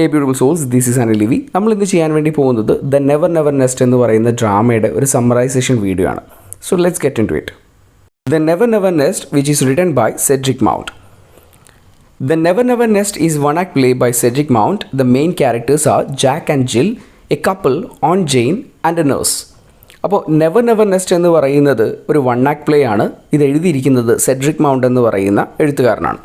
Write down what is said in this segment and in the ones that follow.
Hey beautiful souls this is Anil Lewy നമ്മൾ ഇന്ന് ചെയ്യാൻ വേണ്ടി പോകുന്നത് ദ നെവർ നെവർ നെസ്റ്റ് എന്ന് പറയുന്ന ഡ്രാമയുടെ ഒരു സമ്മറൈസേഷൻ വീഡിയോ ആണ്. So let's get into it the never never nest which is written by Cedric Mount the never never nest is one act play by Cedric Mount the main characters are Jack and Jill a couple aunt Jane and a nurse അപ്പോൾ never never nest എന്ന് പറയുന്നത് ഒരു one act play ആണ്. ഇത് എഴുതിയിരിക്കുന്നത് Cedric mount എന്ന് പറയുന്ന എഴുത്തുകാരനാണ്.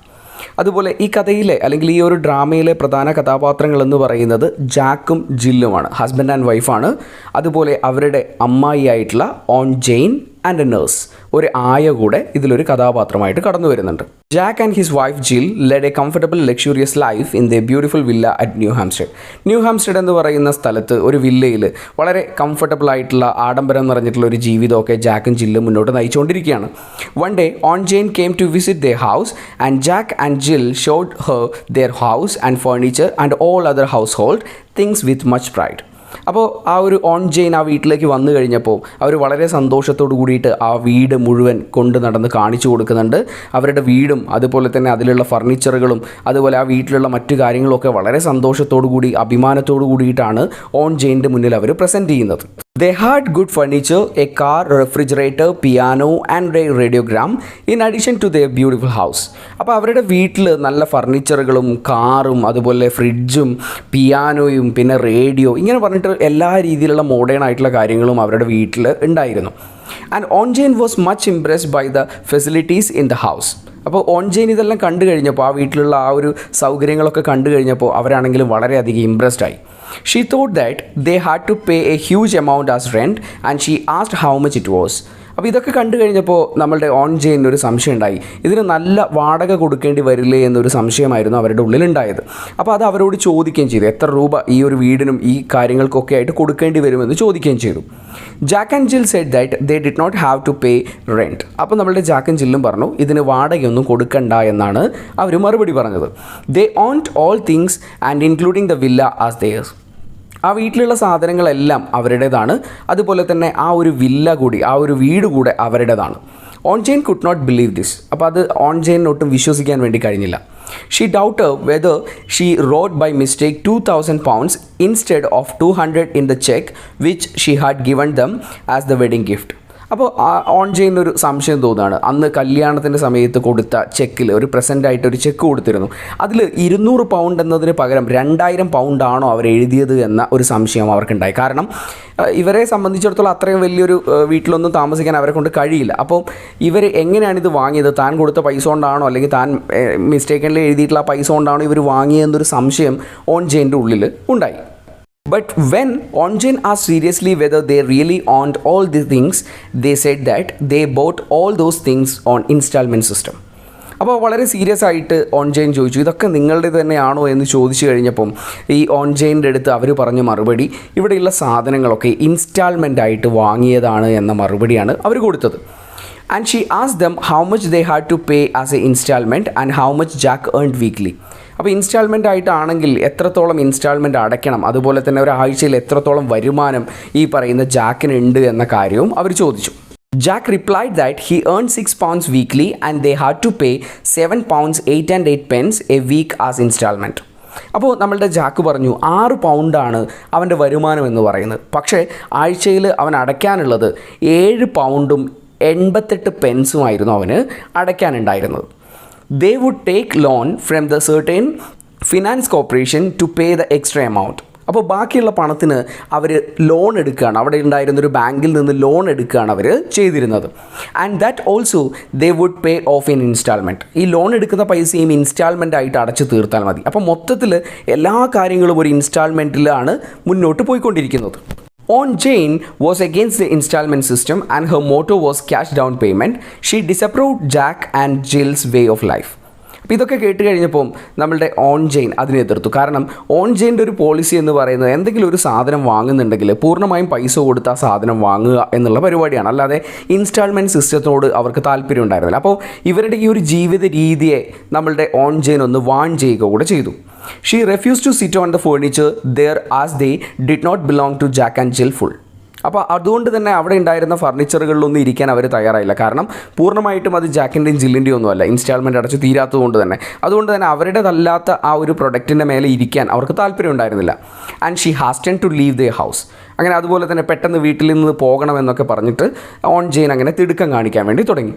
അതുപോലെ ഈ കഥയിലെ അല്ലെങ്കിൽ ഈ ഒരു ഡ്രാമയിലെ പ്രധാന കഥാപാത്രങ്ങൾ എന്ന് പറയുന്നത് ജാക്കും ജില്ലുമാണ്. ഹസ്ബൻഡ് ആൻഡ് വൈഫാണ് അതുപോലെ അവരുടെ അമ്മായി ആയിട്ടുള്ള aunt Jane and a nurse ഒരു ആയ കൂടെ ഇതിലൊരു കഥാപാത്രമായിട്ട് കടന്നു വരുന്നുണ്ട്. Jack and his wife Jill led a comfortable luxurious life in the beautiful villa at New Hampstead New Hampstead എന്ന് പറയുന്ന സ്ഥലത്ത് ഒരു വില്ലയിൽ വളരെ കംഫർട്ടബിൾ ആയിട്ടുള്ള ആഡംബരം നിറഞ്ഞിട്ടുള്ള ഒരു ജീവിതമൊക്കെ ജാക്കും ജില്ലും മുന്നോട്ട് നയിച്ചുകൊണ്ടിരിക്കുകയാണ്. One day aunt Jane came to visit the house and Jack and Jill showed her their house and furniture and all other household things with much pride അപ്പോൾ ആ ഒരു ഓൺ ജെയിൻ ആ വീട്ടിലേക്ക് വന്നു കഴിഞ്ഞപ്പോൾ അവർ വളരെ സന്തോഷത്തോടു കൂടിയിട്ട് ആ വീട് മുഴുവൻ കൊണ്ട് നടന്ന് കാണിച്ചു കൊടുക്കുന്നുണ്ട്. അവരുടെ വീടും അതുപോലെ തന്നെ അതിലുള്ള ഫർണിച്ചറുകളും അതുപോലെ ആ വീട്ടിലുള്ള മറ്റു കാര്യങ്ങളൊക്കെ വളരെ സന്തോഷത്തോടു കൂടി അഭിമാനത്തോടു കൂടിയിട്ടാണ് ഓൺ ജെയിന്റെ മുന്നിൽ അവർ പ്രസന്റ് ചെയ്യുന്നത്. They had good furniture a car refrigerator piano and a radiogram in addition to the beautiful house അപ്പോൾ അവരുടെ വീട്ടിൽ നല്ല ഫർണിച്ചറുകളും കാറും അതുപോലെ ഫ്രിഡ്ജും പിയാനോയും പിന്നെ റേഡിയോ ഇങ്ങനെ പറഞ്ഞിട്ട് എല്ലാ രീതിയിലുള്ള മോഡേൺ ആയിട്ടുള്ള കാര്യങ്ങളും അവരുടെ വീട്ടിൽ ഉണ്ടായിരുന്നു. And aunt Jane was much impressed by the facilities in the house അപ്പോൾ ഓൺജെയിൻ ഇതെല്ലാം കണ്ടു കഴിഞ്ഞപ്പോൾ ആ വീട്ടിലുള്ള ആ ഒരു സൗകര്യങ്ങളൊക്കെ കണ്ടു കഴിഞ്ഞപ്പോൾ അവരാണെങ്കിലും വളരെയധികം ഇംപ്രസ്ഡ് ആയി. She thought that they had to pay a huge amount as rent and she asked how much it was. അപ്പോൾ ഇതൊക്കെ കണ്ടു കഴിഞ്ഞപ്പോൾ നമ്മളുടെ ഓൺ ജെയിന് ഒരു സംശയം ഉണ്ടായി. ഇതിന് നല്ല വാടക കൊടുക്കേണ്ടി വരില്ലേ എന്നൊരു സംശയമായിരുന്നു അവരുടെ ഉള്ളിലുണ്ടായത്. അപ്പോൾ അത് അവരോട് ചോദിക്കുകയും ചെയ്തു. എത്ര രൂപ ഈ ഒരു വീടിനും ഈ കാര്യങ്ങൾക്കൊക്കെ ആയിട്ട് കൊടുക്കേണ്ടി വരുമെന്ന് ചോദിക്കുകയും ചെയ്തു. Jack and Jill said that they did not have to pay rent അപ്പോൾ നമ്മളുടെ ജാക്ക് ആൻഡ് ജില്ലും പറഞ്ഞു ഇതിന് വാടകയൊന്നും കൊടുക്കണ്ട എന്നാണ് അവർ മറുപടി പറഞ്ഞത്. They owned all things and including the villa as theirs ആ വീട്ടിലുള്ള സാധനങ്ങളെല്ലാം അവരുടേതാണ്. അതുപോലെ തന്നെ ആ ഒരു വില്ല കൂടി ആ ഒരു വീട് കൂടെ അവരുടേതാണ്. Aunt Jane could not believe this അപ്പോൾ അത് ഓൺ ജെയിനൊട്ടും വിശ്വസിക്കാൻ വേണ്ടി കഴിഞ്ഞില്ല. She doubt whether she wrote by mistake two thousand pounds instead of two hundred in the cheque which she had given them as the wedding gift അപ്പോൾ aunt ചെയ്യുന്ന ഒരു സംശയം തോന്നുകയാണ് അന്ന് കല്യാണത്തിന്റെ സമയത്ത് കൊടുത്ത ചെക്കിൽ ഒരു പ്രസന്റ് ആയിട്ട് ഒരു ചെക്ക് കൊടുത്തിരുന്നു. അതിൽ ഇരുന്നൂറ് പൗണ്ട് എന്നതിന് പകരം രണ്ടായിരം പൗണ്ടാണോ അവർ എഴുതിയത് എന്ന ഒരു സംശയം അവർക്കുണ്ടായി. കാരണം ഇവരെ സംബന്ധിച്ചിടത്തോളം അത്രയും വലിയൊരു വീട്ടിലൊന്നും താമസിക്കാൻ അവരെ കൊണ്ട് കഴിയില്ല. അപ്പോൾ ഇവർ എങ്ങനെയാണ് ഇത് വാങ്ങിയത്? താൻ കൊടുത്ത പൈസ കൊണ്ടാണോ? അല്ലെങ്കിൽ താൻ മിസ്റ്റേക്കനിൽ എഴുതിയിട്ടുള്ള പൈസ കൊണ്ടാണോ ഇവർ വാങ്ങിയതെന്നൊരു സംശയം ഓൺ ജെയിന്റെ ഉള്ളിൽ ഉണ്ടായി. But when Onjin asked seriously whether they really owned all these things, they said that they bought all those things on installment system. അപ്പോൾ വളരെ സീരിയസ് ആയിട്ട് ഓൺജൈൻ ചോദിച്ചു ഇതൊക്കെ നിങ്ങളുടെ തന്നെയാണോ എന്ന് ചോദിച്ചു കഴിഞ്ഞപ്പം ഈ ഓൺജൈന്റെ അടുത്ത് അവർ പറഞ്ഞ മറുപടി ഇവിടെയുള്ള സാധനങ്ങളൊക്കെ ഇൻസ്റ്റാൾമെന്റ് ആയിട്ട് വാങ്ങിയതാണ് എന്ന മറുപടിയാണ് അവർ കൊടുത്തത് and she asked them how much they had to pay as an installment and how much Jack earned weekly. അപ്പോൾ ഇൻസ്റ്റാൾമെന്റ് ആയിട്ടാണെങ്കിൽ എത്രത്തോളം ഇൻസ്റ്റാൾമെന്റ് അടയ്ക്കണം? അതുപോലെ തന്നെ ഒരാഴ്ചയിൽ എത്രത്തോളം വരുമാനം ഈ പറയുന്ന ജാക്കിന് ഉണ്ട് എന്ന കാര്യവും അവർ ചോദിച്ചു. Jack replied that he earn six pounds weekly and they had to pay seven pounds eight and eight pence a week as instalment അപ്പോൾ നമ്മളുടെ ജാക്ക് പറഞ്ഞു ആറ് പൗണ്ടാണ് അവന്റെ വരുമാനം എന്ന് പറയുന്നത്. പക്ഷേ ആഴ്ചയിൽ അവൻ അടയ്ക്കാനുള്ളത് ഏഴ് പൗണ്ടും എൺപത്തെട്ട് പെൻസുമായിരുന്നു അവന് അടയ്ക്കാനുണ്ടായിരുന്നത്. They would take loan from the certain finance corporation to pay the extra amount അപ്പോൾ ബാക്കിയുള്ള പണത്തിന് അവർ ലോൺ എടുക്കുകയാണ്. അവിടെ ഉണ്ടായിരുന്ന ഒരു ബാങ്കിൽ നിന്ന് ലോൺ എടുക്കുകയാണ് അവർ ചെയ്തിരുന്നത്. And that also they would pay off in instalment ഈ ലോൺ എടുക്കുന്ന പൈസയും ഇൻസ്റ്റാൾമെന്റ് ആയിട്ട് അടച്ചു തീർത്താൽ മതി. അപ്പോൾ മൊത്തത്തിൽ എല്ലാ കാര്യങ്ങളും ഒരു ഇൻസ്റ്റാൾമെന്റിലാണ് മുന്നോട്ട് പോയിക്കൊണ്ടിരിക്കുന്നത്. On Jane was against the installment system and her motto was cash down payment. She disapproved Jack and Jill's way of life. അപ്പോൾ ഇതൊക്കെ കേട്ട് കഴിഞ്ഞപ്പോൾ നമ്മളുടെ ഓൺ ജെയിൻ അതിനെ എതിർത്തു കാരണം ഓൺ ജെയിന്റെ ഒരു പോളിസി എന്ന് പറയുന്നത് എന്തെങ്കിലും ഒരു സാധനം വാങ്ങുന്നുണ്ടെങ്കിൽ പൂർണമായും പൈസ കൊടുത്ത് ആ സാധനം വാങ്ങുക എന്നുള്ള പരിപാടിയാണ് അല്ലാതെ ഇൻസ്റ്റാൾമെന്റ് സിസ്റ്റത്തോട് അവർക്ക് താല്പര്യം ഉണ്ടായിരുന്നില്ല അപ്പോൾ ഇവരുടെ ഈ ഒരു ജീവിത രീതിയെ നമ്മളുടെ ഓൺ ജെയിൻ ഒന്ന് വാൺ ചെയ്യുക കൂടെ ചെയ്തു she refuse to sit on the furniture there as they did not belong to Jack and Jill full അപ്പോൾ അതുകൊണ്ട് തന്നെ അവിടെ ഉണ്ടായിരുന്ന ഫർണിച്ചറുകളിലൊന്നും ഇരിക്കാൻ അവർ തയ്യാറായില്ല. കാരണം പൂർണമായിട്ടും അത് ജാക്കിന്റെയും ജില്ലിന്റെയും ഒന്നുമല്ല ഇൻസ്റ്റാൾമെന്റ് അടച്ച് തീരാത്തതുകൊണ്ട് തന്നെ. അതുകൊണ്ട് തന്നെ അവരുടേതല്ലാത്ത ആ ഒരു പ്രൊഡക്റ്റിന്റെ മേലെ ഇരിക്കാൻ അവർക്ക് താല്പര്യം ഉണ്ടായിരുന്നില്ല. And she hasten to leave the house അങ്ങനെ അതുപോലെ തന്നെ പെട്ടെന്ന് വീട്ടിൽ നിന്ന് പോകണമെന്നൊക്കെ പറഞ്ഞിട്ട് ഓൺ ജെയിൻ അങ്ങനെ തിടുക്കം കാണിക്കാൻ വേണ്ടി തുടങ്ങി.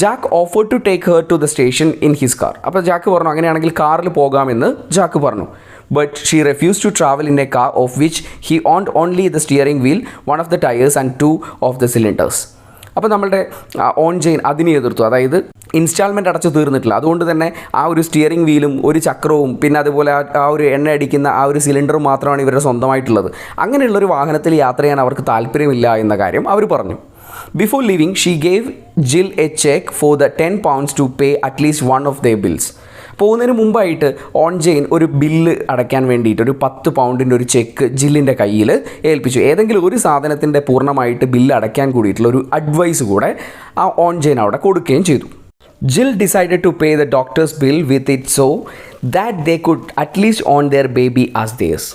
Jack offer to take her to the station in his car അപ്പോൾ ജാക്ക് പറഞ്ഞു അങ്ങനെയാണെങ്കിൽ കാറിൽ പോകാമെന്ന് ജാക്ക് പറഞ്ഞു. But she refuse to travel in a car of which he own only the steering wheel one of the tyres and two of the cylinders അപ്പോൾ നമ്മളുടെ on chain അതിനെ എതിർത്തു. അതായത് ഇൻസ്റ്റാൾമെന്റ് അടച്ചു തീർന്നിട്ടില്ല. അതുകൊണ്ട് തന്നെ ആ ഒരു സ്റ്റിയറിംഗ് വീലും ഒരു ചക്രവും പിന്നെ അതുപോലെ ആ ഒരു എണ്ണ അടിക്കുന്ന ആ ഒരു സിലിണ്ടറും മാത്രമാണ് ഇവരുടെ സ്വന്തമായിട്ടുള്ളത്. അങ്ങനെയുള്ളൊരു വാഹനത്തിൽ യാത്ര ചെയ്യാൻ അവർക്ക് താല്പര്യമില്ല എന്ന കാര്യം അവർ പറഞ്ഞു. Before living she gave Jill a cheque for the ten pounds to pay at least one of the bills പോകുന്നതിന് മുമ്പായിട്ട് ഓൺ ജെയിൻ ഒരു ബില്ല് അടയ്ക്കാൻ വേണ്ടിയിട്ട് ഒരു പത്ത് പൗണ്ടിന്റെ ഒരു ചെക്ക് ജില്ലിന്റെ കയ്യിൽ ഏൽപ്പിച്ചു. ഏതെങ്കിലും ഒരു സാധനത്തിന്റെ പൂർണമായിട്ട് ബില്ല് അടയ്ക്കാൻ കൂടിയിട്ടുള്ള ഒരു അഡ്വൈസ് കൂടെ ആ ഓൺ ജെയിൻ അവിടെ കൊടുക്കുകയും ചെയ്തു. Jill decided to pay the doctor's bill with it so that they could at least own their baby as theirs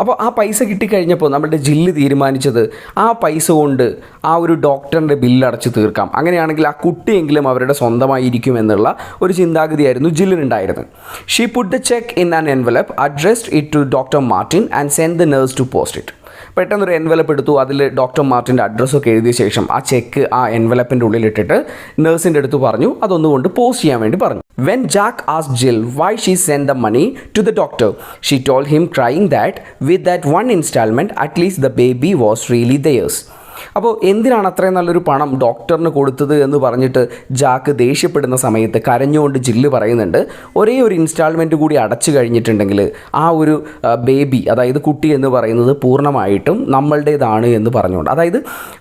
അപ്പോൾ ആ പൈസ കിട്ടിക്കഴിഞ്ഞപ്പോൾ നമ്മുടെ ജില്ല് തീരുമാനിച്ചത് ആ പൈസ കൊണ്ട് ആ ഒരു ഡോക്ടറിന്റെ ബില്ല് അടച്ച് തീർക്കാം. അങ്ങനെയാണെങ്കിൽ ആ കുട്ടിയെങ്കിലും അവരുടെ സ്വന്തമായിരിക്കും എന്നുള്ള ഒരു ചിന്താഗതിയായിരുന്നു ജില്ലിനുണ്ടായിരുന്നത്. She put the cheque in an envelope addressed it to doctor Martin and send the nurse to post it പെട്ടെന്നൊരു എൻവലപ്പ് എടുത്തു അതിൽ ഡോക്ടർ മാർട്ടിന്റെ അഡ്രസ്സൊക്കെ എഴുതിയ ശേഷം ആ ചെക്ക് ആ എൻവലപ്പിന്റെ ഉള്ളിലിട്ടിട്ട് നേഴ്സിന്റെ അടുത്ത് പറഞ്ഞു അതൊന്നുകൊണ്ട് പോസ്റ്റ് ചെയ്യാൻ വേണ്ടി പറഞ്ഞു. When Jack as Jill why she send the money to the doctor she told him crying that with that one instalment at least the baby was really theirs അപ്പോൾ എന്തിനാണ് അത്രയും നല്ലൊരു പണം ഡോക്ടറിന് കൊടുത്തത് എന്ന് പറഞ്ഞിട്ട് ജാക്ക് ദേഷ്യപ്പെടുന്ന സമയത്ത് കരഞ്ഞുകൊണ്ട് ജില്ല് പറയുന്നുണ്ട് ഒരേ ഒരു ഇൻസ്റ്റാൾമെന്റ് കൂടി അടച്ചു കഴിഞ്ഞിട്ടുണ്ടെങ്കിൽ ആ ഒരു ബേബി അതായത് കുട്ടി എന്ന് പറയുന്നത് പൂർണമായിട്ടും നമ്മളുടേതാണ് എന്ന് പറഞ്ഞുകൊണ്ട്. അതായത്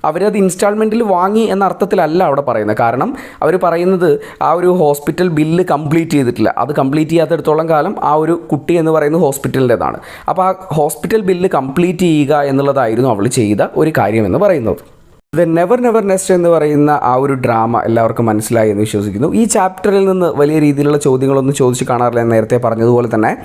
അവരത് ഇൻസ്റ്റാൾമെന്റിൽ വാങ്ങി എന്ന അർത്ഥത്തിലല്ല അവിടെ പറയുന്നത്. കാരണം അവർ പറയുന്നത് ആ ഒരു ഹോസ്പിറ്റൽ ബില്ല് കംപ്ലീറ്റ് ചെയ്തിട്ടില്ല. അത് കംപ്ലീറ്റ് ചെയ്യാത്തടത്തോളം കാലം ആ ഒരു കുട്ടി എന്ന് പറയുന്നത് ഹോസ്പിറ്റലിന്റെതാണ് അപ്പോൾ ആ ഹോസ്പിറ്റൽ ബില്ല് കംപ്ലീറ്റ് ചെയ്യുക എന്നുള്ളതായിരുന്നു അവൾ ചെയ്ത ഒരു കാര്യമെന്ന് പറയുന്നത്. ദ നെവർ നെവർ നെസ്റ്റ് എന്ന് പറയുന്ന ആ ഒരു ഡ്രാമ എല്ലാവർക്കും മനസ്സിലായി എന്ന് വിശ്വസിക്കുന്നു. ഈ ചാപ്റ്ററിൽ നിന്ന് വലിയ രീതിയിലുള്ള ചോദ്യങ്ങളൊന്നും ചോദിച്ച് കാണാറില്ല നേരത്തെ പറഞ്ഞതുപോലെ തന്നെ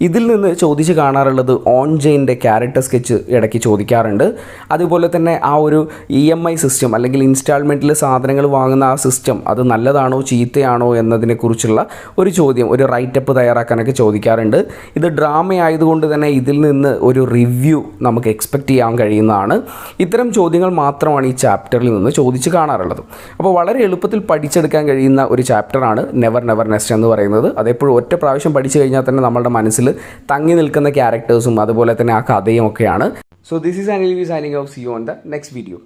ഇതിൽ നിന്ന് ചോദിച്ച് കാണാറുള്ളത് ഓൺ ജെയിന്റെ ക്യാരക്ടർ സ്കെച്ച് ഇടയ്ക്ക് ചോദിക്കാറുണ്ട്. അതുപോലെ തന്നെ ആ ഒരു ഇ എം ഐ സിസ്റ്റം അല്ലെങ്കിൽ ഇൻസ്റ്റാൾമെന്റിൽ സാധനങ്ങൾ വാങ്ങുന്ന ആ സിസ്റ്റം അത് നല്ലതാണോ ചീത്തയാണോ എന്നതിനെക്കുറിച്ചുള്ള ഒരു ചോദ്യം ഒരു റൈറ്റപ്പ് തയ്യാറാക്കാനൊക്കെ ചോദിക്കാറുണ്ട്. ഇത് ഡ്രാമ ആയതുകൊണ്ട് തന്നെ ഇതിൽ നിന്ന് ഒരു റിവ്യൂ നമുക്ക് എക്സ്പെക്റ്റ് ചെയ്യാൻ കഴിയുന്നതാണ്. ഇത്തരം ചോദ്യങ്ങൾ മാത്രമാണ് ഈ ചാപ്റ്ററിൽ നിന്ന് ചോദിച്ച് കാണാറുള്ളത്. അപ്പോൾ വളരെ എളുപ്പത്തിൽ പഠിച്ചെടുക്കാൻ കഴിയുന്ന ഒരു ചാപ്റ്ററാണ് നെവർ നെവർ നെസ്റ്റ് എന്ന് പറയുന്നത്. അതെപ്പോഴും ഒറ്റ പ്രാവശ്യം പഠിച്ചു കഴിഞ്ഞാൽ തന്നെ നമ്മളുടെ മനസ്സിൽ തങ്ങി നിൽക്കുന്ന ക്യാരക്ടേഴ്സും അതുപോലെ തന്നെ ആ കഥയും ഒക്കെയാണ്. So this is Anil V signing off see on the next video